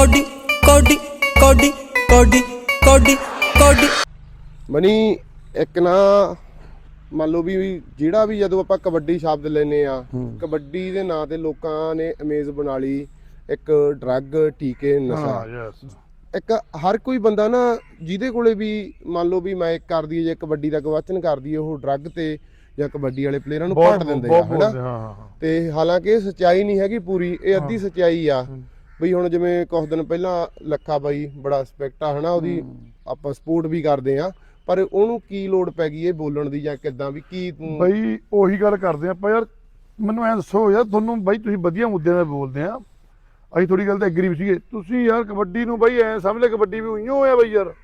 Cody ਕੋਡੀ ਕੋਡੀ ਕੋਡੀ ਕੋਡੀ ਕੋਡੀ। ਮਨੀ ਇੱਕ ਨਾ ਮੰਨ ਲਓ ਵੀ ਜਿਹੜਾ ਵੀ ਜਦੋਂ ਆਪਾਂ ਕਬੱਡੀ ਸ਼ਬਦ ਲੈਨੇ ਆ ਕਬੱਡੀ ਦੇ ਨਾਂ ਤੇ ਲੋਕਾਂ ਨੇ ਇਮੇਜ ਬਣਾ ਲਈ ਇੱਕ ਡਰੱਗ ਟੀਕੇ ਨਸ਼ਾ। ਹਾਂ ਯੈਸ ਇੱਕ ਹਰ ਕੋਈ ਬੰਦਾ ਨਾ ਜਿਹਦੇ ਕੋਲੇ ਵੀ ਮੰਨ ਲਓ ਵੀ ਮੈਂ ਕਰਦੀ ਹੈ ਜੇ ਕਬੱਡੀ ਦਾ ਕਵਚਨ ਕਰਦੀ ਹੈ ਉਹ ਡਰੱਗ ਤੇ ਜਾਂ ਕਬੱਡੀ ਵਾਲੇ ਪਲੇਅਰਾਂ ਨੂੰ ਪਾਟ ਦਿੰਦੇ ਆ ਹਨਾ? ਤੇ ਹਾਲਾਂਕਿ ਸਚਾਈ ਨਹੀਂ ਹੈਗੀ ਪੂਰੀ ਇਹ ਅੱਧੀ ਸਚਾਈ ਆ। ਬਈ ਹੁਣ ਜਿਵੇਂ ਕੁਝ ਦਿਨ ਪਹਿਲਾਂ ਲੱਖਾ ਬਾਈ ਬੜਾ ਸਪੈਕਟ ਆ ਹਨਾ ਉਹਦੀ ਆਪਾਂ ਸਪੋਰਟ ਵੀ ਕਰਦੇ ਆ ਪਰ ਉਹਨੂੰ ਕੀ ਲੋੜ ਪੈ ਗਈ ਇਹ ਬੋਲਣ ਦੀ ਜਾਂ ਕਿਦਾਂ ਵੀ ਕੀ ਤੂੰ ਬਈ ਉਹੀ ਗੱਲ ਕਰਦੇ ਆਪਾਂ ਯਾਰ ਮੈਨੂੰ ਐ ਦੱਸੋ ਯਾਰ ਤੁਹਾਨੂੰ ਬਈ ਤੁਸੀਂ ਵਧੀਆ ਮੁੱਦਿਆਂ ਤੇ ਬੋਲਦੇ ਆ। ਅਸੀਂ ਥੋੜੀ ਗੱਲ ਤੇ ਐਗਰੀ ਵੀ ਸੀਗੇ। ਤੁਸੀਂ ਯਾਰ ਕਬੱਡੀ ਨੂੰ ਬਈ ਐ ਸਮਝ ਲੈ ਕਬੱਡੀ ਵੀ ਉਈਓ ਹੋਇਆ ਬਈ ਯਾਰ।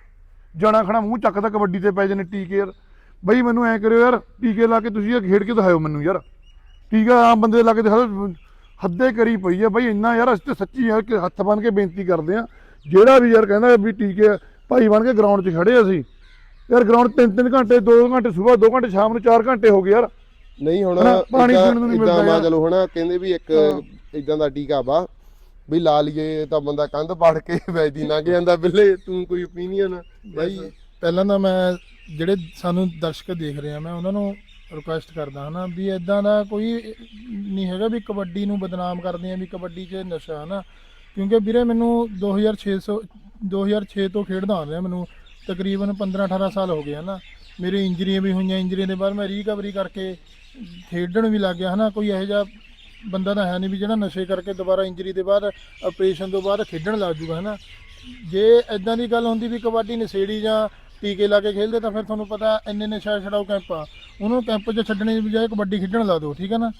ਜਾਣਾ ਖਣਾ ਮੂੰਹ ਚੱਕਦਾ ਕਬੱਡੀ ਤੇ ਪੈ ਜਾਣੇ ਟੀਕੇ ਯਾਰ। ਬਈ ਮੈਨੂੰ ਐ ਕਰਿਓ ਯਾਰ ਟੀਕੇ ਲਾ ਕੇ ਤੁਸੀਂ ਇਹ ਖੇਡ ਕੇ ਦਿਖਾਓ ਮੈਨੂੰ ਯਾਰ। ਟੀਕਾ ਆਮ ਬੰਦੇ ਲਾ ਕੇ ਦਿਖਾਓ ਹੱਦੇ ਕਰੀ ਪਈ ਆ। ਬਈ ਇੰਨਾ ਯਾਰ ਅਸੀਂ ਤੇ ਸੱਚੀ ਯਾਰ ਕਿ ਹੱਥ ਬੰਨ ਕੇ ਬੇਨਤੀ ਕਰਦੇ ਆ। ਜਿਹੜਾ ਵੀ ਯਾਰ ਕਹਿੰਦਾ ਵੀ ਟੀਕੇ ਭਾਈ ਬਣ ਕੇ ਗਰਾਊਂਡ 'ਚ ਖੜੇ ਅਸੀਂ। ਯਾਰ ਗਰਾਊਂਡ ਤਿੰਨ ਤਿੰਨ ਘੰਟੇ ਦੋ ਘੰਟੇ ਸਵੇਰ ਦੋ ਘੰਟੇ ਸ਼ਾਮ ਨੂੰ 4 ਘੰਟੇ ਹੋ ਗਏ ਯਾਰ। ਨਹੀਂ ਹੁਣ ਪਾਣੀ ਪੀਣ ਨੂੰ ਨਹੀਂ ਮਿਲਦਾ ਯਾਰ। ਚਲੋ ਹਨਾ ਕਹਿੰਦੇ ਵੀ ਇੱਕ ਇਦਾਂ ਦਾ ਟੀਕਾ ਵਾ ਵੀ ਲਾ ਲਈਏ ਤਾਂ ਬੰਦਾ ਕੰਧ ਪੜ ਕੇ ਵੈਦੀ ਲੰਘ ਜਾਂਦਾ ਬਿੱਲੇ ਤੂੰ ਕੋਈ ਓਪੀਨੀਅਨ ਭਾਈ ਪਹਿਲਾਂ ਤਾਂ ਮੈਂ ਜਿਹੜੇ ਸਾਨੂੰ ਦਰਸ਼ਕ ਦੇਖ ਰਹੇ ਆ ਮੈਂ ਉਹਨਾਂ ਨੂੰ ਰਿਕੁਐਸਟ ਕਰਦਾ ਹਨਾ, ਵੀ ਇਦਾਂ ਦਾ ਕੋਈ ਨਹੀਂ ਹੈਗਾ ਵੀ ਕਬੱਡੀ ਨੂੰ ਬਦਨਾਮ ਕਰਦੇ ਆ, ਵੀ ਕਬੱਡੀ 'ਚ ਨਸ਼ਾ ਹਨਾ। ਕਿਉਂਕਿ ਵੀਰੇ ਮੈਨੂੰ 2600 2006 ਤੋਂ ਖੇਡਦਾ ਆ ਰਿਹਾ ਮੈਨੂੰ, ਤਕਰੀਬਨ 15 18 ਸਾਲ ਹੋ ਗਏ ਹਨਾ ਮੇਰੀ ਇੰਜਰੀਆਂ ਵੀ ਹੋਈਆਂ, ਇੰਜਰੀਆਂ ਦੇ ਬਾਅਦ ਮੈਂ ਰੀਕਵਰੀ ਕਰਕੇ ਖੇਡਣ ਵੀ ਲੱਗ ਗਿਆ ਹਨਾ। ਕੋਈ ਇਹੋ ਜਿਹਾ ਬੰਦਾ ਤਾਂ ਹੈ ਨਹੀਂ ਵੀ ਜਿਹੜਾ ਨਸ਼ੇ ਕਰਕੇ ਦੁਬਾਰਾ ਇੰਜਰੀ ਦੇ ਬਾਅਦ ਆਪਰੇਸ਼ਨ ਤੋਂ ਬਾਅਦ ਖੇਡਣ ਲੱਗ ਜੂਗਾ ਹਨਾ। ਜੇ ਇਦਾਂ ਦੀ ਗੱਲ ਹੁੰਦੀ ਵੀ ਕਬੱਡੀ ਨਸ਼ੇੜੀ ਜਾਂ ਟੀਕੇ ਲਾ ਕੇ ਖੇਡਦੇ ਤਾਂ ਫਿਰ ਤੁਹਾਨੂੰ ਪਤਾ ਇੰਨੇ ਨਸ਼ਾ ਛਡਾਓ ਕੈਂਪ ਆ। ਉਹਨੂੰ ਕੈਂਪ 'ਚ ਛੱਡਣੇ ਦੀ ਬਜਾਏ ਕਬੱਡੀ ਖੇਡਣ ਲਾ ਦਿਓ ਠੀਕ ਹੈ ਨਾ?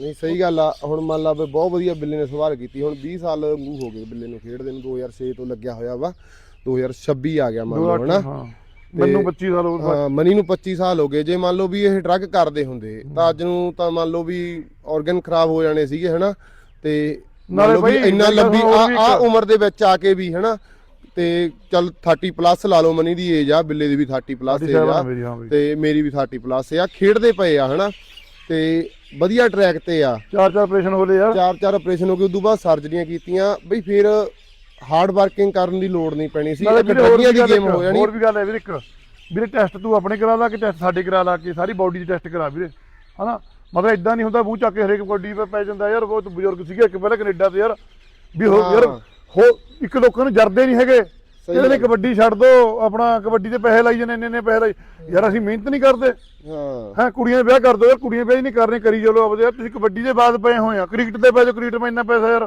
ਨਹੀਂ ਸਹੀ ਗੱਲ ਆ। ਹੁਣ ਮੰਨ ਲਾ ਵੀ ਬਹੁਤ ਵਧੀਆ ਬਿੱਲੇ ਨੇ ਸਵਾਰ ਕੀਤੀ। ਹੁਣ 20 ਸਾਲ ਮੂੰਹ ਹੋ ਗਏ ਬਿੱਲੇ ਨੂੰ ਖੇਡਦੇ ਨੂੰ 2006 ਤੋਂ ਲੱਗਿਆ ਹੋਇਆ ਵਾ। 2026 ਆ ਗਿਆ ਮੰਨ ਲਓ ਹਨਾ? ਹਾਂ। ਮੈਨੂੰ 25 ਸਾਲ ਹੋ ਗਏ। ਮਨੀ ਨੂੰ 25 ਸਾਲ ਹੋ ਗਏ। ਜੇ ਮੰਨ ਲਓ ਵੀ ਇਹ ਡਰੱਗ ਕਰਦੇ ਹੁੰਦੇ ਤਾਂ ਅੱਜ ਨੂੰ ਤਾਂ ਮੰਨ ਲਓ ਵੀ ਆਰਗਨ ਖਰਾਬ ਹੋ ਜਾਣੇ ਸੀਗੇ ਹਨਾ? ਤੇ ਨਾਲੇ ਬਈ ਇੰਨਾ ਲੰਬੀ ਆ ਉਮਰ ਦੇ ਵਿੱਚ ਆ ਕੇ ਵੀ ਹਨਾ? ਤੇ ਚੱਲ 30 ਪਲੱਸ ਲਾ ਲਓ ਮਨੀ ਦੀ ਏਜ ਆ ਬਿੱਲੇ ਦੀ ਵੀ 30 ਪਲੱਸ ਏਜ 37 ਆ। ਤੇ ਮੇਰੀ ਵੀ 30 ਪਲੱਸ ਆ। ਖੇਡਦੇ ਪਏ ਆ ਹਨਾ? ਤੇ ਵਧੀਆ ਟਰੈਕ ਤੇ ਆ। ਚਾਰ ਚਾਰ ਆਪਰੇਸ਼ਨ ਹੋ ਲਏ ਯਾਰ। ਚਾਰ ਚਾਰ ਆਪਰੇਸ਼ਨ ਹੋ ਗਏ ਉਦੋਂ ਬਾਅਦ ਸਰਜਰੀਆਂ ਕੀਤੀਆਂ। ਬਈ ਫਿਰ ਹਾਰਡ ਵਰਕਿੰਗ ਕਰਨ ਦੀ ਲੋੜ ਨਹੀਂ ਪੈਣੀ ਸੀ। ਵੀ ਦੀ ਗੇਮ ਹੋ ਜਾਣੀ। ਹੋਰ ਵੀ ਗੱਲ ਹੈ ਵੀਰੇ ਇੱਕ। ਵੀਰੇ ਟੈਸਟ ਤੂੰ ਆਪਣੇ ਕਰਾ ਲਾ ਕਿ ਟੈਸਟ ਸਾਡੇ ਕਰਾ ਲਾ ਕੇ ਸਾਰੀ ਬਾਡੀ ਦੇ ਟੈਸਟ ਕਰਾ ਵੀਰੇ। ਹਨਾ? ਮਤਲਬ ਇਦਾਂ ਨਹੀਂ ਹੁੰਦਾ ਮੂੰਹ ਚੱਕ ਕੇ ਹਰੇਕ ਬਾਡੀ 'ਤੇ ਪੈ ਜਾਂਦਾ ਯਾਰ ਬਹੁਤ ਬਜ਼ੁਰਗ ਸੀਗੇ ਇੱਕ ਪਹਿਲਾਂ ਕੈਨੇਡਾ ਤੇ ਯਾਰ। ਵੀ ਹੋ। ਯਾਰ ਹਾਂ। ਇੱਕ ਲੋਕਾਂ ਨੂੰ ਜਰਦੇ ਨਹੀਂ ਹੈਗੇ। ਇਹਦੇ ਲਈ। ਕਬੱਡੀ ਛੱਡ ਦੋ ਆਪਣਾ ਕਬੱਡੀ ਤੇ ਪੈਸੇ ਲਾਈ ਜਾਂਦੇ ਇੰਨੇ ਇੰਨੇ ਪੈਸੇ ਲਾਈ ਯਾਰ ਅਸੀਂ ਮਿਹਨਤ ਨਹੀਂ ਕਰਦੇ। ਹਾਂ। ਹਾਂ ਕੁੜੀਆਂ ਦੇ ਵਿਆਹ ਕਰ ਦੋ ਯਾਰ ਕੁੜੀਆਂ ਵਿਆਹ ਹੀ ਨਹੀਂ ਕਰਨੇ ਕਰੀ ਚਲੋ ਆਪਦੇ। ਯਾਰ ਤੁਸੀਂ ਕਬੱਡੀ ਦੇ ਬਾਅਦ ਪਏ ਹੋਏ ਆ ਕ੍ਰਿਕਟ ਦੇ ਬਾਅਦ ਕ੍ਰਿਕਟ ਮੈਂ ਇੰਨਾ ਪੈਸਾ ਯਾਰ।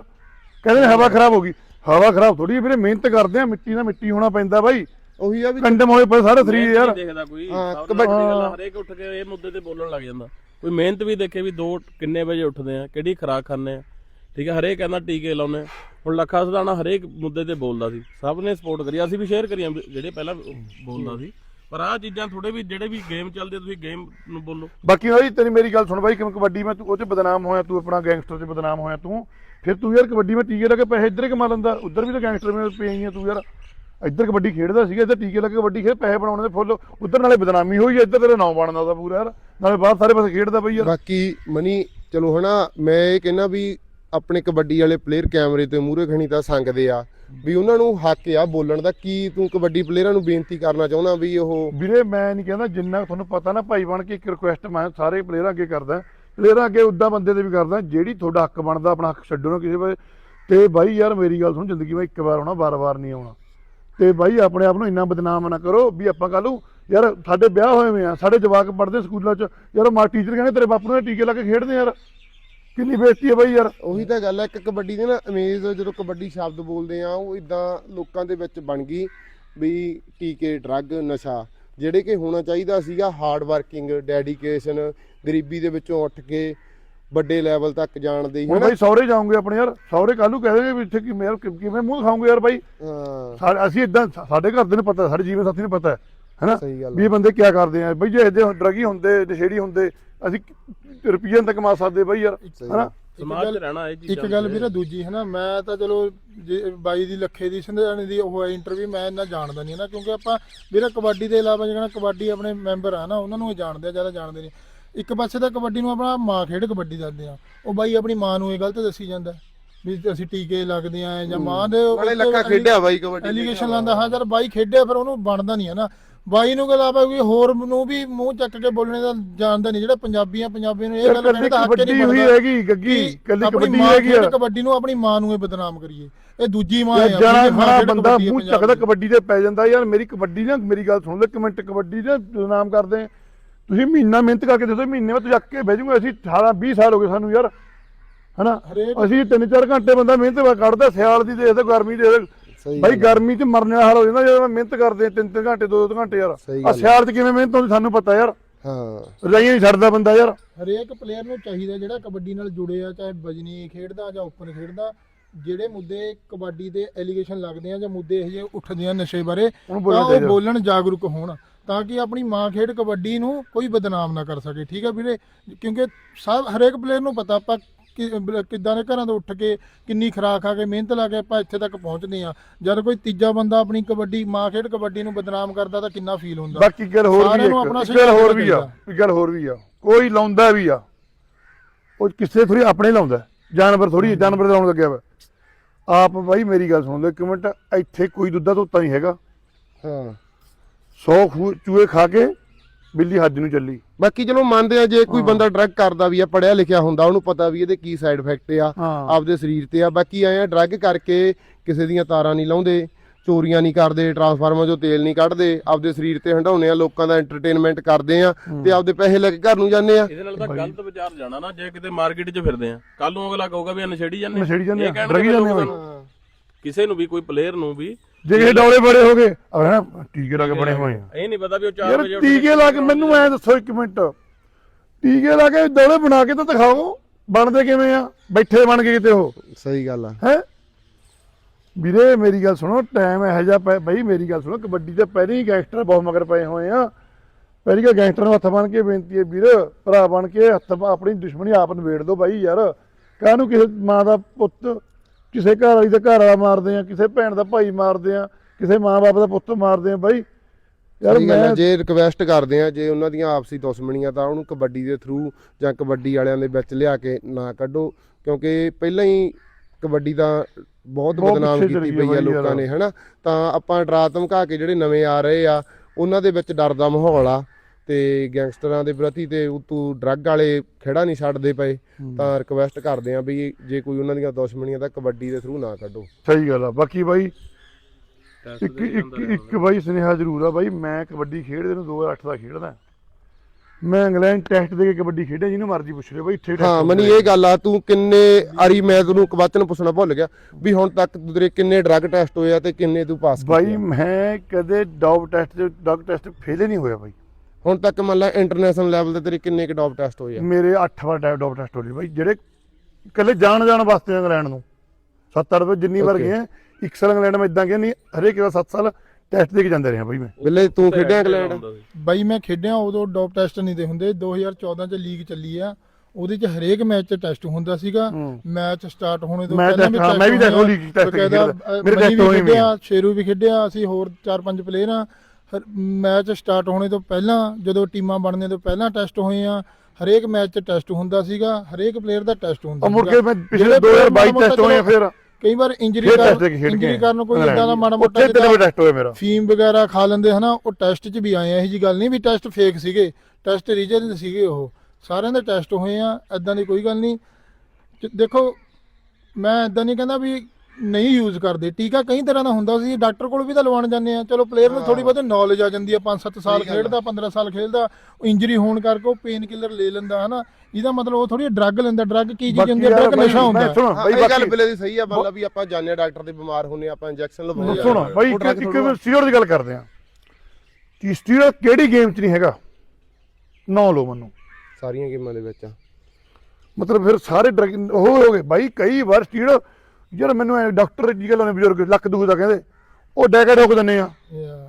ਕਹਿੰਦੇ ਨੇ ਹਵਾ ਖਰਾਬ ਹੋ ਗਈ। ਹਵਾ ਖਰਾਬ ਥੋੜੀ ਵੀਰੇ ਮਿਹਨਤ ਕਰਦੇ ਆ ਮਿੱਟੀ ਨਾਲ ਮਿੱਟੀ ਹੋਣਾ ਪੈਂਦਾ ਬਾਈ। ਉਹੀ ਆ ਵੀ ਕੰਡਮ ਹੋਏ ਪਏ ਸਾਰੇ ਸਰੀਰ ਯਾਰ। ਦੇਖਦਾ ਕੋਈ। ਹਾਂ, ਕਬੱਡੀ- ਗੱਲ ਹਰੇਕ ਉੱਠ ਕੇ ਇਹ ਮੁੱਦੇ ਤੇ ਬੋਲਣ ਲੱਗ ਜਾਂਦਾ। ਕੋਈ ਮਿਹਨਤ ਵੀ ਦੇਖੇ ਵੀ ਦੋ ਕਿੰਨੇ ਵਜੇ ਉੱਠਦੇ ਆ ਕਿਹੜੀ ਖੁਰਾਕ ਖਾਂਦੇ ਆ। ਠੀਕ ਹੈ ਹਰੇਕ ਕਹਿੰਦਾ ਟੀਕੇ ਲਾਉਨੇ। ਹੁਣ ਲੱਖਾ ਸਦਾਣਾ ਹਰੇਕ ਮੁੱਦੇ ਤੇ ਬੋਲਦਾ ਸੀ। ਸਭ ਨੇ ਸਪੋਰਟ ਕਰੀ ਅਸੀਂ ਵੀ ਸ਼ੇਅਰ ਕਰੀਆਂ ਜਿਹੜੇ ਪਹਿਲਾਂ ਬੋਲਦਾ ਸੀ। ਪਰ ਆਹ ਚੀਜ਼ਾਂ ਥੋੜੇ ਵੀ ਜਿਹੜੇ ਵੀ ਗੇਮ ਚੱਲਦੇ ਤੁਸੀਂ ਗੇਮ ਨੂੰ ਬੋਲੋ। ਬਾਕੀ ਭਾਈ ਤੇਰੀ ਮੇਰੀ ਗੱਲ ਸੁਣ ਬਾਈ ਕਿਵੇਂ ਕਬੱਡੀ ਮੈਂ ਤੂੰ ਉਹ ਚ ਬਦਨਾਮ ਹੋਇਆ ਤੂੰ ਆਪਣਾ ਗੈਂਗਸਟਰ ਚ ਬਦਨਾਮ ਹੋਇਆ ਤੂੰ। ਫਿਰ ਤੂੰ ਯਾਰ ਕਬੱਡੀ ਮੈਂ ਟੀਕੇ ਲਾ ਕੇ ਪੈਸੇ ਇੱਧਰ ਹੀ ਕਮਾ ਲੈਂਦਾ ਉੱਧਰ ਵੀ ਤਾਂ ਗੈਂਗਸਟਰ ਮੇ ਪਈਆਂ ਤੂੰ ਯਾਰ। ਇੱਧਰ ਕਬੱਡੀ ਖੇਡਦਾ ਸੀਗਾ ਇੱਧਰ ਟੀਕੇ ਲਾ ਕੇ ਕਬੱਡੀ ਖੇਡ ਪੈਸੇ ਬਣਾਉਣੇ ਦੇ ਫੁੱਲ ਉੱਧਰ ਨਾਲੇ ਬਦਨਾਮੀ ਹੋਈ ਇੱਧਰ ਤੇਰਾ ਨਾਂ ਬਣਦਾ ਉਹਦਾ ਪੂਰਾ ਯਾਰ। ਨਾਲੇ ਬਾਹਰ ਸਾਰੇ ਪਾਸੇ ਖੇਡਦਾ ਬਈ ਯਾਰ। ਬਾਕੀ ਮਨੀ ਚਲੋ ਹਨਾ ਮੈਂ ਇਹ ਕਹਿੰਦਾ ਵੀ ਆਪਣੇ ਕਬੱਡੀ ਵਾਲੇ ਪਲੇਅਰ ਕੈਮਰੇ ਤੇ ਮੂਹਰੇ ਖਣੀ ਤਾਂ ਸੰਗਦੇ ਆ। ਵੀ ਉਹਨਾਂ ਨੂੰ ਹੱਕ ਆ ਬੋਲਣ ਦਾ। ਕੀ ਤੂੰ ਕਬੱਡੀ ਪਲੇਅਰਾਂ ਨੂੰ ਬੇਨਤੀ ਕਰਨਾ ਚਾਹੁੰਦਾ ਵੀ ਉਹ ਵੀਰੇ, ਮੈਂ ਨਹੀਂ ਕਹਿੰਦਾ ਜਿੰਨਾ ਤੁਹਾਨੂੰ ਪਤਾ ਨਾ, ਭਾਈ ਬਣ ਕੇ ਇੱਕ ਰਿਕੁਐਸਟ ਮੈਂ ਸਾਰੇ ਪਲੇਅਰਾਂ ਅੱਗੇ ਕਰਦਾ। ਪਲੇਅਰਾਂ ਅੱਗੇ ਉਦਾਂ ਬੰਦੇ ਦੇ ਵੀ ਕਰਦਾ, ਜਿਹੜੀ ਤੁਹਾਡਾ ਹੱਕ ਬਣਦਾ, ਆਪਣਾ ਹੱਕ ਛੱਡੋ ਨਾ ਕਿਸੇ ਵੇ ਤੇ ਬਾਈ ਯਾਰ, ਮੇਰੀ ਗੱਲ ਸੁਣ, ਜ਼ਿੰਦਗੀ ਵਿੱਚ ਇੱਕ ਵਾਰ ਆਉਣਾ ਬਾਰ-ਬਾਰ ਨਹੀਂ ਆਉਣਾ। ਤੇ ਬਾਈ, ਆਪਣੇ ਆਪ ਨੂੰ ਇੰਨਾ ਬਦਨਾਮ ਨਾ ਕਰੋ ਵੀ ਆਪਾਂ ਕੱਲ ਨੂੰ, ਯਾਰ, ਸਾਡੇ ਵਿਆਹ ਹੋਏ ਹੋਏ ਆ, ਸਾਡੇ ਜਵਾਕ ਪੜਦੇ ਸਕੂਲਾਂ 'ਚ, ਯਾਰ ਮਾ ਟੀਚਰ ਕਹਿੰਦੇ, ਤੇਰੇ ਬਾਪੂ ਨੇ ਟੀਕੇ ਲਾ ਕੇ ਖੇਡਦੇ ਯਾਰ। ਕਿੰਨੀ ਬੇਇੱਜ਼ਤੀ ਹੈ ਬਾਈ ਯਾਰ। ਉਹੀ ਤਾਂ ਗੱਲ ਹੈ ਇੱਕ ਕਬੱਡੀ ਦੇ ਨਾ ਇਮੇਜ ਜਦੋਂ ਕਬੱਡੀ ਸ਼ਬਦ ਬੋਲਦੇ ਆ ਉਹ ਇਦਾਂ ਲੋਕਾਂ ਦੇ ਵਿੱਚ ਬਣ ਗਈ ਵੀ ਟੀਕੇ ਡਰੱਗ ਨਸ਼ਾ ਜਿਹੜੇ ਕਿ ਹੋਣਾ ਚਾਹੀਦਾ ਸੀਗਾ ਹਾਰਡ ਵਰਕਿੰਗ ਡੈਡੀਕੇਸ਼ਨ ਗਰੀਬੀ ਦੇ ਵਿੱਚੋਂ ਉੱਠ ਕੇ ਵੱਡੇ ਲੈਵਲ ਤੱਕ ਜਾਣ ਦੀ ਹੁਣ ਬਾਈ ਸਹੁਰੇ ਜਾਓਗੇ ਆਪਣੇ ਯਾਰ ਸਹੁਰੇ ਕੱਲ ਨੂੰ ਕਹਦੇ ਵੀ ਇੱਥੇ ਕਿ ਕਿ- ਕਿਵੇਂ ਮੂੰਹ ਖਾਓਗੇ ਯਾਰ ਬਾਈ? ਹਾਂ। ਅਸੀਂ ਇਦਾਂ ਸਾਡੇ ਘਰ ਦੇ ਨੂੰ ਪਤਾ ਸਾਡੇ ਜੀਵਨ ਸਾਥੀ ਨੂੰ ਪਤਾ ਹੈ ਹੈਨਾ? ਵੀ ਇਹ ਬੰਦੇ ਕੀ ਕਰਦੇ ਆ? ਬਈ ਜੇ ਇਹਦੇ ਡਰਗੀ ਹੁੰਦੇ ਨਸ਼ੇੜੀ ਹੁੰਦੇ ਅਸੀਂ ਰੁਪਈਆ ਤੱਕ ਕਮਾ ਸਕਦੇ ਬਈ ਯਾਰ ਹੈਨਾ? ਸਮਾਜ ਰਹਿਣਾ ਇਹ ਇੱਕ ਚੀਜ਼ਾਂ ਗੱਲ ਵੀਰੇ ਦੂਜੀ ਹੈ ਨਾ ਮੈਂ ਤਾਂ ਚਲੋ ਜੇ ਬਾਈ ਦੀ ਲੱਖੇ ਦੀ ਸੰਧਿਆਣੇ ਦੀ ਉਹ ਇੰਟਰਵਿਊ ਮੈਂ ਇੰਨਾ ਜਾਣਦਾ ਨਹੀਂ ਹੈ ਨਾ ਕਿਉਂਕਿ ਆਪਾਂ ਵੀਰੇ ਕਬੱਡੀ ਦੇ ਇਲਾਵਾ ਜਿਹੜਾ ਕਬੱਡੀ ਆਪਣੇ ਮੈਂਬਰ ਆ ਨਾ ਉਹਨਾਂ ਨੂੰ ਹੀ ਜਾਣਦੇ ਆ ਜ਼ਿਆਦਾ ਜਾਣਦੇ ਨਹੀਂ। ਇੱਕ ਪਾਸੇ ਤਾਂ ਕਬੱਡੀ ਨੂੰ ਆਪਣਾ ਮਾਂ ਖੇਡ ਕਬੱਡੀ ਦੱਸਦੇ ਆ। ਉਹ ਬਾਈ ਆਪਣੀ ਮਾਂ ਨੂੰ ਇਹ ਗਲਤ ਦੱਸੀ ਜਾਂਦਾ। ਵੀ ਅਸੀਂ ਟੀਕੇ ਲੱਗਦੇ ਆ ਜਾਂ ਮਾਂ ਦੇ ਨਾਲੇ ਲੱਖਾ ਖੇਡਿਆ ਬਾਈ ਕਬੱਡੀ ਐਲੀਗੇਸ਼ਨ ਲਾਉਂਦਾ ਹਾਂ ਯਾਰ ਬਾਈ ਖੇਡਿਆ ਫਿਰ ਉਹਨੂੰ ਬਣਦਾ ਨਹੀਂ ਹੈ ਨਾ ਬਾਈ ਨੂੰ ਗੱਲ ਆਪਾ ਕੋਈ ਹੋਰ ਨੂੰ ਵੀ ਮੂੰਹ ਚੱਕ ਕੇ ਬੋਲਣੇ ਦਾ ਜਾਣਦਾ ਨਹੀਂ ਜਿਹੜਾ ਪੰਜਾਬੀਆਂ ਪੰਜਾਬੀਆਂ ਨੂੰ ਇਹ ਗੱਲ ਕਹਿਣ ਦਾ ਹੱਕ ਨਹੀਂ ਹੋਈ ਹੈਗੀ ਗੱਗੀ ਕੱਲੀ ਕਬੱਡੀ ਹੈਗੀ ਆ ਕਬੱਡੀ ਨੂੰ ਆਪਣੀ ਮਾਂ ਨੂੰ ਇਹ ਬਦਨਾਮ ਕਰੀਏ ਇਹ ਦੂਜੀ ਮਾਂ ਹੈ ਖਾਣਾ ਖੇਡ ਬੰਦਾ ਮੂੰਹ ਚੱਕਦਾ। ਕਬੱਡੀ ਤੇ ਪੈ ਜਾਂਦਾ ਯਾਰ ਮੇਰੀ ਕਬੱਡੀ ਨਾ ਮੇਰੀ ਗੱਲ ਸੁਣ ਲਓ ਇੱਕ ਮਿੰਟ ਕਬੱਡੀ ਦਾ ਨਾਮ ਕਰਦੇ। ਤੁਸੀਂ ਮਹੀਨਾ ਮਿਹਨਤ ਕਰਕੇ ਦੱਸੋ ਮਹੀਨੇ ਵਿੱਚ ਚੱਕ ਕੇ ਜਾਊਗਾ ਅਸੀਂ 18 20 ਸਾਲ ਹੋ ਗਏ ਸਾਨੂੰ ਯਾਰ ਹਨਾ ਅਸੀਂ 3-4 ਘੰਟੇ ਬੰਦਾ ਮਿਹਨਤ ਕੱਢਦਾ ਸਿਆਲ ਦੀ ਦੇਖਦੇ ਗਰਮੀ ਦੇ ਸਹੀ ਗੱਲ ਆ। ਗਰਮੀ 'ਚ ਮਰਨ ਵਾਲਾ ਹਾਲ ਹੋ ਜਾਂਦਾ ਜਦੋਂ ਮਿਹਨਤ ਕਰਦੇ 3-3 ਘੰਟੇ 2-2 ਘੰਟੇ ਯਾਰ। ਸਹੀ ਆ ਗੱਲ ਆ। ਸਿਆਲ 'ਚ ਕਿਵੇਂ ਮਿਹਨਤ ਹੁੰਦੀ ਸਾਨੂੰ ਪਤਾ ਯਾਰ। ਹਾਂ। ਰਜਾਈਆਂ ਨਹੀਂ ਛੱਡਦਾ ਬੰਦਾ ਯਾਰ। ਹਰੇਕ ਪਲੇਅਰ ਨੂੰ ਚਾਹੀਦਾ ਜਿਹੜਾ ਕਬੱਡੀ ਨਾਲ ਜੁੜੇ ਆ ਚਾਹੇ ਬਜਨੀ ਖੇਡਦਾ ਜਾਂ ਓਪਨ ਖੇਡਦਾ ਜਿਹੜੇ ਮੁੱਦੇ ਕਬੱਡੀ ਦੇ ਐਲੀਗੇਸ਼ਨ ਲੱਗਦੇ ਆ ਜਾਂ ਮੁੱਦੇ ਇਹ ਜਿਹੇ ਉੱਠਦੇ ਆ ਨਸ਼ੇ ਬਾਰੇ ਉਹਨੂੰ ਤਾਂ ਬੋਲਣਾ ਉਹ ਚਾਹੀਦਾ। ਬੋਲਣ ਜਾਗਰੂਕ ਹੋਣ ਤਾਂ ਕਿ ਆਪਣੀ ਮਾਂ ਖੇਡ ਕਬੱਡੀ ਨੂੰ ਕੋਈ ਬਦਨਾਮ ਨਾ ਕਰ ਸਕੇ। ਠੀਕ ਹੈ ਵੀਰੇ? ਕਿਉਂਕਿ ਸਭ ਹਰੇਕ ਪਲੇਅਰ ਨੂੰ ਪਤਾ ਆਪਾਂ ਕਿੱਦਾਂ ਦੇ ਘਰਾਂ ਤੋਂ ਉੱਠ ਕੇ ਕਿੰਨੀ ਖਰਾਕ ਖਾ ਕੇ ਮਿਹਨਤ ਲਾ ਕੇ ਆਪਾਂ ਇੱਥੇ ਤੱਕ ਪਹੁੰਚਦੇ ਆ ਜਦ ਕੋਈ ਤੀਜਾ ਬੰਦਾ ਆਪਣੀ ਕਬੱਡੀ ਮਾਂ ਖੇਡ ਕਬੱਡੀ ਨੂੰ ਬਦਨਾਮ ਕਰਦਾ ਤਾਂ ਕਿੰਨਾ ਫੀਲ ਹੁੰਦਾ। ਬਾਕੀ ਗੱਲ ਹੋਰ ਵੀ ਇੱਕ ਗੱਲ ਹੋਰ ਵੀ ਆ ਗੱਲ ਹੋਰ ਵੀ ਆ ਕੋਈ ਲਾਉਂਦਾ ਵੀ ਆ ਉਹ ਕਿਸੇ ਥੋੜੀ ਆਪਣੇ ਲਾਉਂਦਾ ਜਾਨਵਰ ਥੋੜੀ ਜਾਨਵਰ ਲਾਉਣ ਲੱਗਿਆ ਵਾ। ਆਪ ਬਾਈ ਮੇਰੀ ਗੱਲ ਸੁਣ ਲਓ ਇੱਕ ਮਿੰਟ ਇੱਥੇ ਕੋਈ ਦੁੱਧਾ ਧੋਤਾ ਨਹੀਂ ਹੈਗਾ। ਹਾਂ। 100 ਚੂਹੇ ਖਾ ਕੇ ਬਿੱਲੀ ਹੱਜ ਨੂੰ ਚੱਲੀ। ਬਾਕੀ ਚਲੋ ਮੰਨਦੇ ਆ ਜੇ ਕੋਈ ਬੰਦਾ ਡਰੱਗ ਕਰਦਾ ਵੀ ਆ ਪੜਿਆ ਲਿਖਿਆ ਹੁੰਦਾ ਉਹਨੂੰ ਪਤਾ ਵੀ ਇਹਦੇ ਕੀ ਸਾਈਡ ਇਫੈਕਟ ਆ ਆਪਦੇ ਸਰੀਰ ਤੇ ਆ। ਬਾਕੀ ਆਏ ਆ ਡਰੱਗ ਕਰਕੇ ਕਿਸੇ ਦੀਆਂ ਤਾਰਾਂ ਨਹੀਂ ਲਾਉਂਦੇ ਚੋਰੀਆਂ ਨਹੀਂ ਕਰਦੇ ਟਰਾਂਸਫਾਰਮਰ ਚੋਂ ਤੇਲ ਨਹੀਂ ਕੱਢਦੇ ਆਪਦੇ ਸਰੀਰ ਤੇ ਹੰਡਾਉਨੇ ਆ ਲੋਕਾਂ ਦਾ ਐਂਟਰਟੇਨਮੈਂਟ ਕਰਦੇ ਆ ਤੇ ਆਪਦੇ ਪੈਸੇ ਲੈ ਕੇ ਘਰ ਨੂੰ ਜਾਂਦੇ ਆ। ਇਹਦੇ ਨਾਲ ਤਾਂ ਗਲਤ ਵਿਚਾਰ ਜਾਣਾ ਨਾ ਜੇ ਕਿਤੇ ਮਾਰਕੀਟ 'ਚ ਫਿਰਦੇ ਆ। ਕੱਲ ਨੂੰ ਅਗਲਾ ਕਹੂਗਾ ਵੀ ਨਸ਼ੇੜੀ ਜਾਂਦੇ ਨਸ਼ੇੜੀ ਜਾਂਦੇ ਡਰੱਗੀ ਜਾਂਦੇ। ਕਿਸੇ ਨੂੰ ਵੀ ਕੋਈ ਪਲੇਅਰ ਨੂੰ ਵੀ ਜੇ ਇਹ ਡੌਲੇ ਬੜੇ ਹੋ ਗਏ ਅਗਰ ਟੀਕੇ ਲਾ ਕੇ ਬਣੇ ਹੋਏ ਆ। ਇਹ ਨਹੀਂ ਪਤਾ ਵੀ ਉਹ 4 ਯਾਰ ਵਜੇ ਟੀਕੇ ਲਾ ਕੇ ਮੈਨੂੰ ਐ ਦੱਸੋ ਇੱਕ ਮਿੰਟ। ਟੀਕੇ ਲਾ ਕੇ ਡੌਲੇ ਬਣਾ ਕੇ ਤਾਂ ਦਿਖਾਓ ਬਣਦੇ ਕਿਵੇਂ ਆ? ਬੈਠੇ ਬਣ ਕੇ ਕਿਤੇ ਉਹ। ਸਹੀ ਗੱਲ ਆ। ਹੈ? ਵੀਰੇ ਮੇਰੀ ਗੱਲ ਸੁਣੋ ਟਾਈਮ ਇਹੋ ਜਿਹਾ ਬਈ ਮੇਰੀ ਗੱਲ ਸੁਣੋ ਕਬੱਡੀ ਤੇ ਪਹਿਲਾਂ ਹੀ ਗੈਂਗਸਟਰ ਬਹੁਤ ਮਗਰ ਪਏ ਹੋਏ ਆ। ਪਹਿਲੀ ਗੱਲ ਗੈਂਗਸਟਰ ਨੂੰ ਹੱਥ ਬਣ ਕੇ ਬੇਨਤੀ ਹੈ ਵੀਰ ਭਰਾ ਬਣ ਕੇ ਹੱਥ ਆਪਣੀ ਦੁਸ਼ਮਣੀ ਆਪ ਨਿਬੇੜ ਦਿਓ ਬਾਈ ਯਾਰ। ਕਾਹਨੂੰ ਕਿਸੇ ਮਾਂ ਦਾ ਪੁੱਤ ਕਿਸੇ ਘਰ ਵਾਲੀ ਦਾ ਘਰ ਵਾਲਾ ਮਾਰਦੇ ਆ ਕਿਸੇ ਭੈਣ ਦਾ ਭਾਈ ਮਾਰਦੇ ਆ ਕਿਸੇ ਮਾਂ-ਬਾਪ ਦਾ ਪੁੱਤ ਮਾਰਦੇ ਆ ਬਾਈ। ਯਾਰ ਮੈਂ ਜੇ ਰਿਕਵੈਸਟ ਕਰਦੇ ਆ ਜੇ ਉਹਨਾਂ ਦੀਆਂ ਆਪਸੀ ਦੁਸ਼ਮਣੀਆਂ ਤਾਂ ਉਹਨੂੰ ਕਬੱਡੀ ਦੇ ਥਰੂ ਜਾਂ ਕਬੱਡੀ ਵਾਲਿਆਂ ਦੇ ਵਿੱਚ ਲਿਆ ਕੇ ਨਾ ਕੱਢੋ ਕਿਉਂਕਿ ਪਹਿਲਾਂ ਹੀ ਕਬੱਡੀ ਦਾ ਬਹੁਤ ਬਦਨਾਮ ਕੀਤੀ ਪਈ ਆ ਲੋਕਾਂ। ਨੇ ਹਨਾ? ਤਾਂ ਆਪਾਂ ਡਰਾ ਧਮਕਾ ਕੇ ਜਿਹੜੇ ਨਵੇਂ ਆ ਰਹੇ ਆ ਉਹਨਾਂ ਦੇ ਵਿੱਚ ਡਰ ਦਾ ਮਾਹੌਲ ਆ। ਤੇ ਗੈਂਗਸਟਰਾਂ ਦੇ ਪ੍ਰਤੀ ਤੇ ਉਤੋਂ ਡਰੱਗ ਵਾਲੇ ਖੇੜਾ ਨਹੀਂ ਛੱਡਦੇ ਪਏ ਤਾਂ ਰਿਕਵੈਸਟ ਕਰਦੇ ਆ ਵੀ ਜੇ ਕੋਈ ਉਹਨਾਂ ਦੀਆਂ ਦੁਸ਼ਮਣੀਆਂ ਤਾਂ ਕਬੱਡੀ ਦੇ ਥਰੂ ਨਾ ਕੱਢੋ। ਸਹੀ ਗੱਲ ਆ। ਬਾਕੀ ਬਾਈ ਟੈਸਟ ਇੱਕ ਦੇ ਇੱਕ ਇੱਕ ਬਾਈ ਸੁਨੇਹਾ ਜ਼ਰੂਰ ਆ ਬਾਈ ਮੈਂ ਕਬੱਡੀ ਖੇਡਦੇ ਨੂੰ 2008 ਦਾ ਖੇਡਦਾ। ਮੈਂ ਇੰਗਲੈਂਡ ਟੈਸਟ ਦੇ ਕੇ ਕਬੱਡੀ ਖੇਡਿਆ ਜਿਹਨੂੰ ਮਰਜ਼ੀ ਪੁੱਛ ਲਿਓ ਬਾਈ ਇੱਥੇ ਹਾਂ ਮਨੀ ਇਹ ਗੱਲ ਆ ਤੂੰ ਕਿੰਨੇ ਆਰੀ ਮੈਂ ਤੈਨੂੰ ਕਵਚਨ ਪੁੱਛਣਾ ਭੁੱਲ ਗਿਆ ਵੀ ਹੁਣ ਤੱਕ ਤੇਰੇ ਕਿੰਨੇ ਡਰੱਗ ਟੈਸਟ ਹੋਏ ਆ ਤੇ ਕਿੰਨੇ ਤੂੰ ਪਾਸ ਕੀਤੇ ਬਾਈ? ਮੈਂ ਕਦੇ ਡੌਪ ਟੈਸਟ ਤੇ ਡੌਗ ਟੈਸਟ ਫੇਲ ਨਹੀਂ ਹੋਇਆ ਬਾਈ। ਹੁਣ ਤੱਕ ਮੰਨ ਲੈ ਇੰਟਰਨੈਸ਼ਨਲ ਲੈਵਲ ਤੇ ਤੇਰੇ ਕਿੰਨੇ ਕ ਡੌਪ ਟੈਸਟ ਹੋਏ ਆ ਮੇਰੇ 8 ਵਾਰ ਡੌਪ ਟੈਸਟ ਹੋ ਗਏ ਬਾਈ ਜਿਹੜੇ ਇਕੱਲੇ ਜਾਣ ਜਾਣ ਵਾਸਤੇ ਇੰਗਲੈਂਡ ਨੂੰ 7 ਰੁਪਏ ਜਿੰਨੀ ਵਾਰ. ਗਏ ਆ, ਇੱਕ ਸਾਲ ਇੰਗਲੈਂਡ ਮੈਂ ਇਦਾਂ ਗਿਆ ਨਹੀਂ ਹਰੇਕ ਵਾਰ 7 ਸਾਲ ਟੈਸਟ ਦੇ ਕੇ ਜਾਂਦੇ ਰਿਹਾ ਬਾਈ ਮੈਂ ਬਿੱਲੇ ਤੂੰ ਖੇਡਿਆ ਇੰਗਲੈਂਡ। ਬਾਈ ਮੈਂ ਖੇਡਿਆ ਉਦੋਂ ਡੋਪ ਟੈਸਟ ਨਹੀਂ ਦੇ ਹੁੰਦੇ 2014 ਚ ਲੀਗ ਚੱਲੀ ਆ ਉਹਦੇ ਚ ਹਰੇਕ ਮੈਚ 'ਚ ਟੈਸਟ ਹੁੰਦਾ ਸੀਗਾ। ਮੈਚ ਸਟਾਰਟ ਹੋਣੇ ਤੋਂ ਮੈਂ ਪਹਿਲਾਂ ਵੀ ਮੈਂ ਵੀ ਹੋਏ ਬਕਾਇਦਾ, ਖੇਡਦਾ। ਅ, ਮੇਰੇ test ਹੋਏ। ਖੇਡਿਆ ਸ਼ੇਰੂ ਵੀ ਖੇਡਿਆ ਅਸੀਂ ਹੋਰ 4-5 ਪਲੇਅਰ ਆ ਮੈਚ ਸਟਾਰਟ ਹੋਣੇ ਤੋਂ ਪਹਿਲਾਂ ਜਦੋਂ ਟੀਮਾਂ ਬਣਨੇ ਤੋਂ ਪਹਿਲਾਂ ਟੈਸਟ ਹੋਏ ਆ ਹਰੇਕ ਮੈਚ 'ਚ ਟੈਸਟ ਹੁੰਦਾ ਸੀਗਾ ਹਰੇਕ ਪਲੇਅਰ ਦਾ ਟੈਸਟ ਹੁੰਦਾ ਉਹ ਮੁੜ। ਕੇ ਮੈਂ ਪਿਛਲੇ ਜਿਹੜੇ 2022 ਮਾੜਾ ਮੋਟਾ ਟੈਸਟ ਹੋਏ ਫਿਰ। ਕਈ ਵਾਰ ਇੰਜਰੀ ਕਾਰਨ ਇੰਜਰੀ ਕਾਰਨ ਕੋਈ ਇਦਾਂ ਦਾ ਮਾੜਾ ਮੋਟਾ ਵਾਰ ਟੈਸਟ ਹੋਇਆ ਮੇਰਾ। ਫੀਮ ਵਗੈਰਾ ਖਾ ਲੈਂਦੇ ਹਨਾ ਉਹ ਟੈਸਟ 'ਚ ਵੀ ਆਏ ਆ ਇਹ ਜੀ ਗੱਲ ਨਹੀਂ ਵੀ ਟੈਸਟ ਫੇਕ ਸੀਗੇ। ਟੈਸਟ ਰੀਜਨ ਸੀਗੇ ਉਹ। ਸਾਰਿਆਂ ਦੇ ਟੈਸਟ ਹੋਏ ਆ ਐਦਾਂ ਦੀ ਕੋਈ ਗੱਲ ਨਹੀਂ। ਦੇਖੋ ਮੈਂ ਐਦਾਂ ਨਹੀਂ ਕਹਿੰਦਾ ਵੀ ਨਹੀਂ ਯੂਜ਼ ਕਰਦੇ। ਟੀਕਾ ਕਈ ਤਰ੍ਹਾਂ ਦਾ ਹੁੰਦਾ ਸੀ ਡਾਕਟਰ ਕੋਲ ਵੀ ਤਾਂ ਲਵਾਉਣ ਜਾਂਦੇ ਆ। ਚਲੋ ਪਲੇਅਰ ਨੂੰ ਥੋੜੀ ਬਹੁਤੀ ਨੌਲੇਜ ਆ ਜਾਂਦੀ ਆ 5-7 ਸਾਲ ਖੇਡਦਾ 15 ਸਾਲ ਖੇਡਦਾ ਇੰਜਰੀ ਹੋਣ ਕਰਕੇ ਉਹ ਪੇਨ ਕਿਲਰ ਲੈ ਲੈਂਦਾ ਹਨਾ। ਇਹਦਾ ਮਤਲਬ ਉਹ ਥੋੜੀ ਡਰੱਗ ਲੈਂਦਾ ਡਰੱਗ ਕੀ ਚੀਜ਼ ਹੁੰਦੀ ਆ ਡਰੱਗ ਨਸ਼ਾ ਹੁੰਦਾ। ਸੁਣੋ ਬਾਈ ਇਹ ਗੱਲ ਬਿੱਲੇ ਦੀ ਸਹੀ ਆ ਮਤਲਬ ਵੀ ਆਪਾਂ ਜਾਣਿਆ ਡਾਕਟਰ ਦੇ ਬਿਮਾਰ ਹੁੰਨੇ ਆਪਾਂ ਇੰਜੈਕਸ਼ਨ ਲਵਾਉਂਦੇ ਆ। ਸੁਣੋ ਬਾਈ ਇੱਕ ਸਟੀਰੋਇਡ ਦੀ ਗੱਲ ਕਰਦੇ ਆ। ਕਿ ਸਟੀਰੋਇਡ ਕਿਹੜੀ ਗੇਮ 'ਚ ਨਹੀਂ ਹੈਗਾ? ਨਾ ਲਓ ਮੈਨੂੰ। ਸਾਰੀਆਂ ਗੇਮਾਂ ਦੇ ਵਿੱਚ ਆ। ਮਤਲਬ ਫਿਰ ਸਾਰੇ ਡਰਗ ਉਹ ਹੋ ਗਏ। ਬਾਈ ਕਈ ਵਾਰ ਸਟੀਰੋਇਡ ਯਾਰ ਮੈਨੂੰ ਐਂ ਡਾਕਟਰ ਜੀ ਗੱਲ ਬਜ਼ੁਰਗ ਲੱਕ ਦੁਖਦਾ ਕਹਿੰਦੇ। ਉਹ ਡੈਕਾ ਠੋਕ ਦਿੰਨੇ ਆ।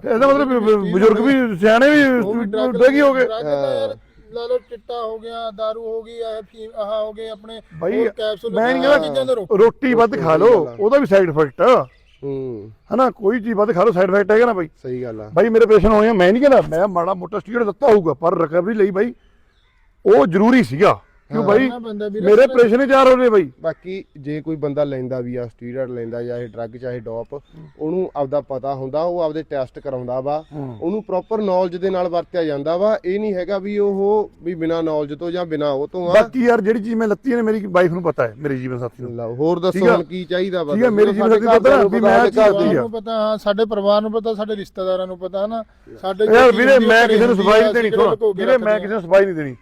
ਇਹਦਾ ਮਤਲਬ ਵੀ ਬਜ਼ੁਰਗ ਵੀ ਸਿਆਣੇ ਵੀ ਡੈਗੀ ਹੋ ਗਏ? ਲਾ ਲਓ ਚਿੱਟਾ ਹੋ ਗਿਆ दारू ਹੋ ਗਈ ਆਹ ਫੀਮ ਆਹ ਹੋ ਗਏ ਆਪਣੇ capsule ਮੈਂ ਨਹੀਂ ਆਹ ਚੀਜ਼ਾਂ ਦਾ ਰੋਕੋ। ਰੋਟੀ ਵੱਧ ਖਾ ਲਓ ਉਹਦਾ ਵੀ ਸਾਈਡ ਇਫੈਕਟ ਹੂੰ। ਹਨਾ ਕੋਈ ਚੀਜ਼ ਵੱਧ ਖਾ ਲਓ ਸਾਈਡ ਇਫੈਕਟ ਹੈਗਾ ਨਾ ਬਾਈ। ਸਹੀ ਗੱਲ ਆ। ਬਾਈ ਮੇਰੇ ਪੇਸ਼ੈਂਟ ਹੋਏ ਆ ਮੈਂ ਨਹੀਂ ਕਹਿੰਦਾ ਮੈਂ ਮਾੜਾ ਮੋਟਾ ਸਟੀਰੋਇਡ ਦਿੱਤਾ ਹੋਊਗਾ ਪਰ ਰਿਕਵਰੀ ਲਈ ਬਾਈ ਉਹ ਜ਼ਰੂਰੀ ਸੀਗਾ। ਕਿਉਂ ਬਾਈ? ਵੀਰੇ, ਮੇਰੇ ਆਪਰੇਸ਼ਨ ਹੀ ਚਾਰ ਹੋ ਰਹੇ ਬਾਈ। ਬਾਕੀ ਜੇ ਕੋਈ ਬੰਦਾ ਲੈਂਦਾ ਵੀ ਆ ਸਟੀਰੋਇਡ ਲੈਂਦਾ ਜਾਂ ਇਹ ਡਰੱਗ ਚਾਹੇ ਡੋਪ ਉਹਨੂੰ ਆਪਦਾ ਪਤਾ ਹੁੰਦਾ ਉਹ ਆਪਦੇ ਟੈਸਟ ਕਰਾਉਂਦਾ ਵਾ। ਉਹਨੂੰ ਪ੍ਰੋਪਰ ਨੌਲੇਜ ਦੇ ਨਾਲ ਵਰਤਿਆ ਜਾਂਦਾ ਵਾ। ਇਹ ਨਹੀਂ ਹੈਗਾ ਵੀ ਉਹ ਵੀ ਬਿਨਾ ਨੌਲੇਜ ਤੋਂ ਜਾਂ ਬਿਨਾ ਉਹ ਤੋਂ ਆ। ਬਾਕੀ ਯਾਰ ਜਿਹੜੀ ਚੀਜ਼ ਮੈਂ ਲੱਤੀ ਹੈ ਮੇਰੀ ਵਾਈਫ ਨੂੰ ਪਤਾ ਹੈ ਮੇਰੇ ਜੀਵਨ ਸਾਥੀ ਨੂੰ। ਲਓ, ਹੋਰ ਦੱਸੋ। ਹੁਣ ਕੀ ਚਾਹੀਦਾ ਵਾ? ਠੀਕ ਆ, ਮੇਰੀ ਜੀਵਨ ਸਾਡੇ ਸਾਥੀ ਨੂੰ ਵੀ ਪਤਾ, ਮੈਂ ਸਾਡੇ ਘਰ। ਨੂੰ ਪਤਾ ਹਾਂ ਸਾਡੇ ਪਰਿਵਾਰ ਨੂੰ ਪਤਾ ਸਾਡੇ ਰਿਸ਼ਤੇਦਾਰਾਂ ਨੂੰ ਪਤਾ ਨਾ ਸਾਡੇ ਯਾਰ ਵੀਰੇ ਮੈਂ ਕਿਸੇ ਨੂੰ ਸਫ਼ਾਈ ਨਹੀਂ ਦੇਣੀ ਸੁਣ। ਵੀਰੇ ਮੈਂ ਕਿਸੇ ਨੂੰ ਸਫ਼ਾਈ ਨਹੀਂ ਦੇਣੀ।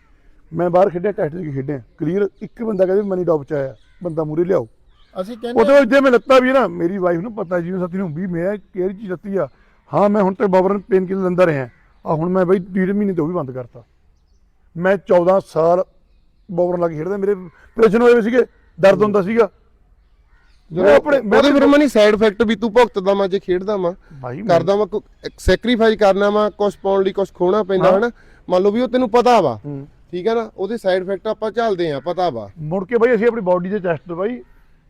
ਮੈਂ ਬਾਹਰ ਖੇਡਿਆ ਟੈਸਟ ਦੇ ਕੇ ਖੇਡਿਆ। ਕਲੀਅਰ ਇੱਕ ਬੰਦਾ ਕਹਿੰਦੇ ਮਨੀ ਡੌਪ ਚ ਆਇਆ। ਬੰਦਾ ਮੂਰੇ ਲਿਆਓ। ਅਸੀਂ ਕਹਿੰਦੇ ਉਹਦੇ ਵਿੱਚ ਜੇ ਮੈਂ ਲੱਤਾ ਵੀ ਨਾ ਮੇਰੀ ਵਾਈਫ ਨੂੰ ਪਤਾ ਜੀਵਨ ਸਾਥੀ ਨੂੰ ਵੀ ਮੈਂ ਕਿਹੜੀ ਚੀਜ਼ ਲੱਤੀ ਆ? ਹਾਂ ਮੈਂ ਹੁਣ ਤੱਕ ਬਾਬਰਨ ਪੇਨ ਕਿਲਰ ਲੈਂਦਾ ਰਿਹਾ। ਆ ਹੁਣ ਮੈਂ ਬਈ ਡੇਢ ਮਹੀਨੇ ਤੋਂ ਵੀ ਬੰਦ ਕਰਤਾ। ਮੈਂ 14 ਸਾਲ ਬਾਬਰਨ ਲਾ ਕੇ ਖੇਡਦਾ। ਮੇਰੇ ਆਪਰੇਸ਼ਨ ਹੋਏ ਸੀਗੇ ਦਰਦ ਹੁੰਦਾ ਸੀਗਾ। ਮੈਂ ਆਪਣੇ ਮੈਂ ਉਹਦੇ ਫਿਰ ਮਨੀ ਸਾਈਡ ਇਫੈਕਟ ਵੀ ਤੂੰ ਭੁਗਤਦਾ ਮੈਂ ਜੇ ਖੇਡਦਾ ਮੈਂ ਮੈਂ- ਕਰਦਾ ਮੈਂ ਸੈਕਰੀਫਾਈਸ ਕਰਨਾ ਵਾ ਕੁਝ ਪਾਉਣ ਲਈ ਕੁਝ ਖੋਣਾ ਪੈਂਦਾ ਹਨਾ? ਮੰਨ ਲਓ ਵੀ ਉਹ ਤੈਨੂੰ ਪਤਾ ਵਾ। ਹੂੰ। ਠੀਕ ਹੈ ਨਾ? ਉਹਦੇ ਸਾਈਡ ਇਫੈਕਟ ਆਪਾਂ ਚੱਲਦੇ ਆ ਪਤਾ ਵਾ। ਮੁੜ ਕੇ ਬਾਈ ਅਸੀਂ ਆਪਣੀ ਬਾਡੀ ਦੇ ਟੈਸਟ ਬਾਈ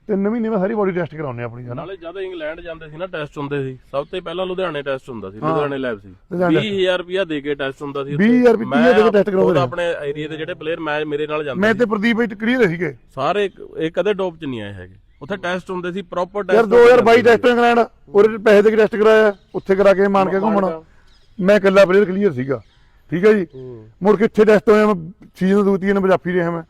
ਤਿੰਨ ਮਹੀਨੇ ਮੈਂ ਸਾਰੀ ਬਾਡੀ ਟੈਸਟ ਕਰਾਉਂਦੇ ਆਪਣੀ ਹਨਾ ਨਾਲੇ ਜਦ ਇੰਗਲੈਂਡ ਜਾਂਦੇ ਸੀ ਨਾ ਟੈਸਟ ਹੁੰਦੇ ਸੀ। ਸਭ ਤੋਂ ਪਹਿਲਾਂ ਲੁਧਿਆਣੇ ਟੈਸਟ ਹੁੰਦਾ ਸੀ। ਲੁਧਿਆਣੇ ਲੈਬ ਸੀ। ਲੁਧਿਆਣੇ 20000 ਰੁਪਇਆ ਦੇ ਕੇ ਟੈਸਟ ਹੁੰਦਾ ਸੀ 20,000 ਰੁਪਇਆ ਮੈਂ ਦੇ ਕੇ test ਕਰਾਉਂਦੇ। ਆਪਣੇ ਏਰੀਆ ਦੇ ਜਿਹੜੇ ਪਲੇਅਰ ਮੈਂ ਮੇਰੇ ਨਾਲ ਜਾਂਦੇ ਮੈਂ ਤੇ ਪ੍ਰਦੀਪ ਬਾਈ ਕਲੀਅਰ ਸੀਗੇ। ਸਾਰੇ ਇੱਕ- ਇਹ ਕਦੇ ਡੋਪ ਚ ਨਹੀਂ ਆਏ ਹੈਗੇ। ਉੱਥੇ ਟੈਸਟ ਹੁੰਦੇ ਸੀ ਪ੍ਰੋਪਰ ਯਾਰ ਟੈਸਟ 2022 ਟੈਸਟ ਇੰਗਲੈਂਡ ਉਹਦੇ ਪੈਸੇ ਦੇ ਕੇ ਟੈਸਟ ਕਰਾਇਆ ਉੱਥੇ ਕਰਾ ਕੇ ਮਾਨ ਕੇ ਘੁੰਮਣਾ। ਮੈਂ ਇਕੱਲਾ ਪਲੇਅਰ ਕਲੀਅਰ ਸੀਗਾ। ਠੀਕ ਹੈ ਜੀ? ਮੁੜ ਕੇ ਇੱਥੇ ਟੈਸਟ ਹੋਇਆ ਮੈਂ ਸੀਜ਼ਨ ਦੂਤੀ ਨੇ ਪੰਜਾਬੀ ਰਿਹਾ ਮੈਂ।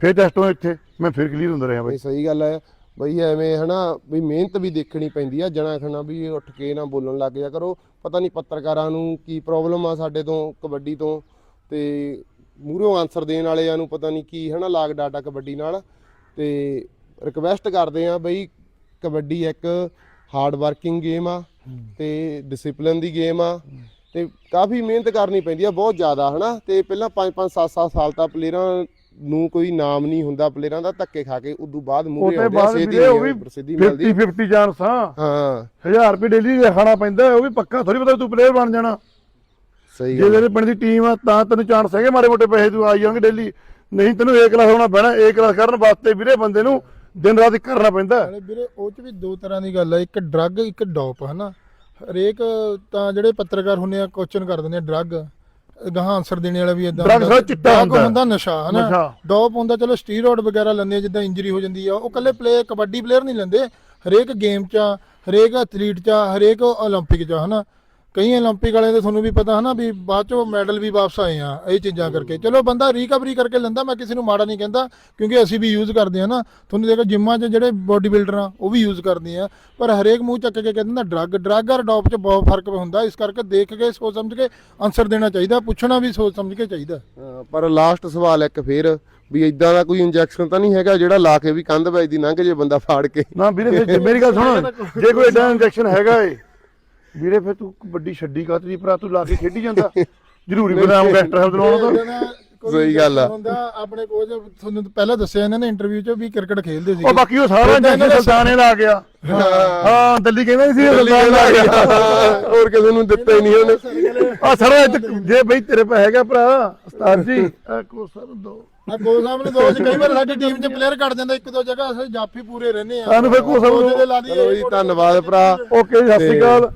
ਫਿਰ ਟੈਸਟ ਹੋਇਆ ਇੱਥੇ ਮੈਂ ਫਿਰ ਕਲੀਅਰ ਹੁੰਦਾ ਰਿਹਾ ਬਾਈ। ਸਹੀ ਗੱਲ ਹੈ। ਬਈ ਐਵੇਂ ਹਨਾ ਵੀ ਮਿਹਨਤ ਵੀ ਦੇਖਣੀ ਪੈਂਦੀ ਆ ਜਣਾ ਖਣਾ ਵੀ ਉੱਠ ਕੇ ਨਾ ਬੋਲਣ ਲੱਗ ਜਾ ਕਰੋ। ਪਤਾ ਨਹੀਂ ਪੱਤਰਕਾਰਾਂ ਨੂੰ ਕੀ ਪ੍ਰੋਬਲਮ ਆ ਸਾਡੇ ਤੋਂ ਕਬੱਡੀ ਤੋਂ। ਤੇ ਮੂਹਰੋਂ ਆਨਸਰ ਦੇਣ ਵਾਲਿਆਂ ਨੂੰ ਪਤਾ ਨਹੀਂ ਕੀ ਹਨਾ ਲਾਗ ਡਾਟਾ ਕਬੱਡੀ ਨਾਲ। ਤੇ ਰਿਕਵੈਸਟ ਕਰਦੇ ਆ ਬਈ ਕਬੱਡੀ ਇੱਕ ਹਾਰਡ ਵਰਕਿੰਗ ਗੇਮ ਆ। ਤੇ ਡਿਸਪਲਿਨ ਦੀ ਗੇਮ ਆ। ਤੇ ਕਾਫੀ ਮਿਹਨਤ ਕਰਨੀ ਪੈਂਦੀ ਆ ਬਹੁਤ ਜ਼ਿਆਦਾ ਹਨਾ? ਤੇ ਪਹਿਲਾਂ 5-5 7-7 ਸਾਲ ਤਾਂ ਪਲੇਅਰਾਂ ਨੂੰ ਕੋਈ ਨਾਮ ਨਹੀਂ ਹੁੰਦਾ ਪਲੇਅਰਾਂ ਦਾ ਧੱਕੇ ਖਾ ਕੇ ਉਦੋਂ ਬਾਅਦ ਮੂਹਰੇ ਆਉਂਦੇ ਆ ਸਿੱਧੀ ਵੀਰੇ ਉਹ ਵੀ ਪ੍ਰਸਿੱਧੀ ਮਿਲਦੀ 50 50 ਚਾਂਸ ਹਾਂ ਹਾਂ। 1000 ਰੁਪਏ ਡੇਲੀ ਦੇ ਖਾਣਾ ਪੈਂਦਾ ਉਹ ਵੀ ਪੱਕਾ ਥੋੜੀ ਪਤਾ ਤੂੰ ਪਲੇਅਰ ਬਣ ਜਾਣਾ। ਸਹੀ ਜੇ ਗੱਲ ਤੇਰੇ ਪਿੰਡ ਦੀ ਟੀਮ ਆ ਤਾਂ ਤੈਨੂੰ ਚਾਂਸ ਹੈਗੇ ਮਾੜੇ ਮੋਟੇ ਪੈਸੇ ਤੂੰ ਆ ਜਾਣਗੇ ਡੇਲੀ ਨਹੀਂ ਤੈਨੂੰ ਏ ਕਲਾਸ ਹੋਣਾ ਪੈਣਾ ਏ ਕਲਾਸ ਕਰਨ ਵਾਸਤੇ ਵੀਰੇ ਬੰਦੇ ਨੂੰ ਦਿਨ ਰਾਤ ਕਰਨਾ ਪੈਂਦਾ। ਵੀਰੇ ਉਹ ਚ ਵੀ ਦੋ ਤਰ੍ਹਾਂ ਦੀ ਗੱਲ ਆ ਇੱਕ ਡਰੱਗ ਇੱਕ ਡੋਪ ਹਨਾ? ਹਰੇਕ ਤਾਂ ਜਿਹੜੇ ਪੱਤਰਕਾਰ ਹੁੰਦੇ ਆ ਕੁਐਸਚਨ ਕਰ ਦਿੰਦੇ ਆ ਡਰੱਗ ਗਾਹਾਂ ਆਨਸਰ ਦੇਣੇ ਵਾਲਾ ਵੀ ਇਦਾਂ Drug ਸਾਰਾ ਚਿੱਟਾ ਹੁੰਦਾ। ਹੁੰਦਾ ਨਸ਼ਾ ਹਨਾ ਨਸ਼ਾ। ਡੋਪ ਹੁੰਦਾ ਚਲੋ ਸਟੀਰੋਇਡ ਵਗੈਰਾ ਲੈਂਦੇ ਆ ਜਿੱਦਾਂ ਇੰਜਰੀ ਹੋ ਜਾਂਦੀ ਆ ਉਹ ਕੱਲੇ ਪਲੇ ਕਬੱਡੀ ਪਲੇਅਰ ਨਹੀਂ ਲੈਂਦੇ ਹਰੇਕ ਗੇਮ 'ਚ ਆ, ਹਰੇਕ ਐਥਲੀਟ 'ਚ ਆ, ਹਰੇਕ 올림픽 'ਚ ਆ, ਹਨਾ ਕਈ 올림픽 ਵਾਲਿਆਂ ਦੇ ਤੁਹਾਨੂੰ ਵੀ ਪਤਾ ਹਨਾ ਵੀ ਬਾਅਦ ਚੋਂ ਮੈਡਲ ਵੀ ਵਾਪਸ ਆਏ ਆ ਇਹ ਚੀਜ਼ਾਂ ਕਰਕੇ ਚਲੋ ਬੰਦਾ ਰੀਕਵਰੀ ਕਰਕੇ ਲੈਂਦਾ ਮੈਂ ਕਿਸੇ ਨੂੰ ਮਾੜਾ ਨਹੀਂ ਕਹਿੰਦਾ ਕਿਉਂਕਿ ਅਸੀਂ ਵੀ ਯੂਜ਼ ਕਰਦੇ ਆ ਨਾ ਤੁਹਾਨੂੰ ਦੇਖੋ ਜਿੰਮਾਂ 'ਚ ਜਿਹੜੇ ਬੋਡੀ ਬਿਲਡਰ ਆ ਉਹ ਵੀ ਯੂਜ਼ ਕਰਦੇ ਆ ਪਰ ਹਰੇਕ ਮੂੰਹ ਚੱਕ ਕੇ ਕਹਿੰਦਾ ਡਰੱਗ ਡਰੱਗ ਔਰ ਡੋਪ 'ਚ ਬਹੁਤ ਫਰਕ ਹੁੰਦਾ ਇਸ ਕਰਕੇ ਦੇਖ ਕੇ ਸੋਚ ਸਮਝ ਕੇ ਆਨਸਰ ਦੇਣਾ ਚਾਹੀਦਾ ਪੁੱਛਣਾ ਵੀ ਸੋਚ ਸਮਝ ਕੇ ਚਾਹੀਦਾ ਹਾਂ, ਪਰ ਲਾਸਟ ਸਵਾਲ ਇੱਕ ਫੇਰ ਵੀ ਇਦਾਂ ਦਾ ਕੋਈ ਇੰਜੈਕਸ਼ਨ ਤਾਂ ਨਹੀਂ ਹੈਗਾ ਜਿਹੜਾ ਲਾ ਕੇ ਵੀ ਕੰਧ ਵੱਜਦੀ ਲੰਘ ਜੇ ਬੰਦਾ ਫਾੜ ਕੇ ਨਾ ਵੀਰੇ ਫਿਰ ਜੇ- ਮੇਰੀ ਗੱਲ ਸੁਣ ਜੇ ਕੋਈ ਐਡਾ ਇੰਜੈਕਸ਼ਨ ਹੈਗਾ ਏ ਵੀਰੇ ਫਿਰ ਤੂੰ ਵੱਡੀ ਛੱਡੀ ਕਾਤ ਦੀ ਭਰਾ ਤੂੰ ਲਾ ਕੇ ਖੇਡੀ ਜਾਂਦਾ। ਜ਼ਰੂਰੀ ਬਨਾਮ ਗੈਸਟਰ ਹੈਲਥ ਲਾਉਣਾ ਤਾਂ। ਸਹੀ ਗੱਲ ਆ। ਹੁੰਦਾ ਆਪਣੇ ਕੋਚ ਤੁਹਾਨੂੰ ਪਹਿਲਾਂ ਦੱਸਿਆ ਇਹਨਾਂ ਨੇ ਇੰਟਰਵਿਊ 'ਚ ਵੀ ਕ੍ਰਿਕਟ ਖੇਡਦੇ ਸੀ ਉਹ ਬਾਕੀ ਉਹ ਸਾਰਾ ਇੰਜੈਕਸ਼ਨ ਸੁਲਤਾਨੇ ਲਾ ਗਿਆ। ਹਾਂ। ਦਿੱਲੀ ਕਹਿੰਦਾ ਸੀ? ਸੁਲਤਾਨ ਲਾ ਗਿਆ। ਹੋਰ ਕਿਸੇ ਨੂੰ ਦਿੱਤੇ ਨਹੀਂ ਉਹਨੇ। ਆ ਸਾਰਾ ਜੇ ਬਈ ਤੇਰੇ ਪਾ ਹੈਗਾ ਭਰਾ ਉਸਤਾਦ ਜੀ। ਆ ਕੋ ਸਰ ਦੋ। ਆ ਕੋਚ ਸਾਹਿਬ ਨੇ ਦੋ ਚ ਕਈ ਵਾਰ ਸਾਡੀ ਟੀਮ 'ਚ ਪਲੇਅਰ ਕੱਢ ਜਾਂਦਾ ਇੱਕ ਦੋ ਜਗ੍ਹਾ ਅਸੀਂ ਜਾਫੀ ਪੂਰੇ ਰਹਿੰਦੇ ਆ। ਸਾਨੂੰ ਫਿਰ ਕੋਚ ਸਾਹਿਬ ਨੂੰ- ਦੇ ਲਾ ਦਈਏ ਚਲੋ ਜੀ ਧੰਨਵਾਦ ਭਰਾ। ਓਕੇ ਜੀ ਸਤਿ ਸ਼੍ਰੀ ਅਕਾਲ।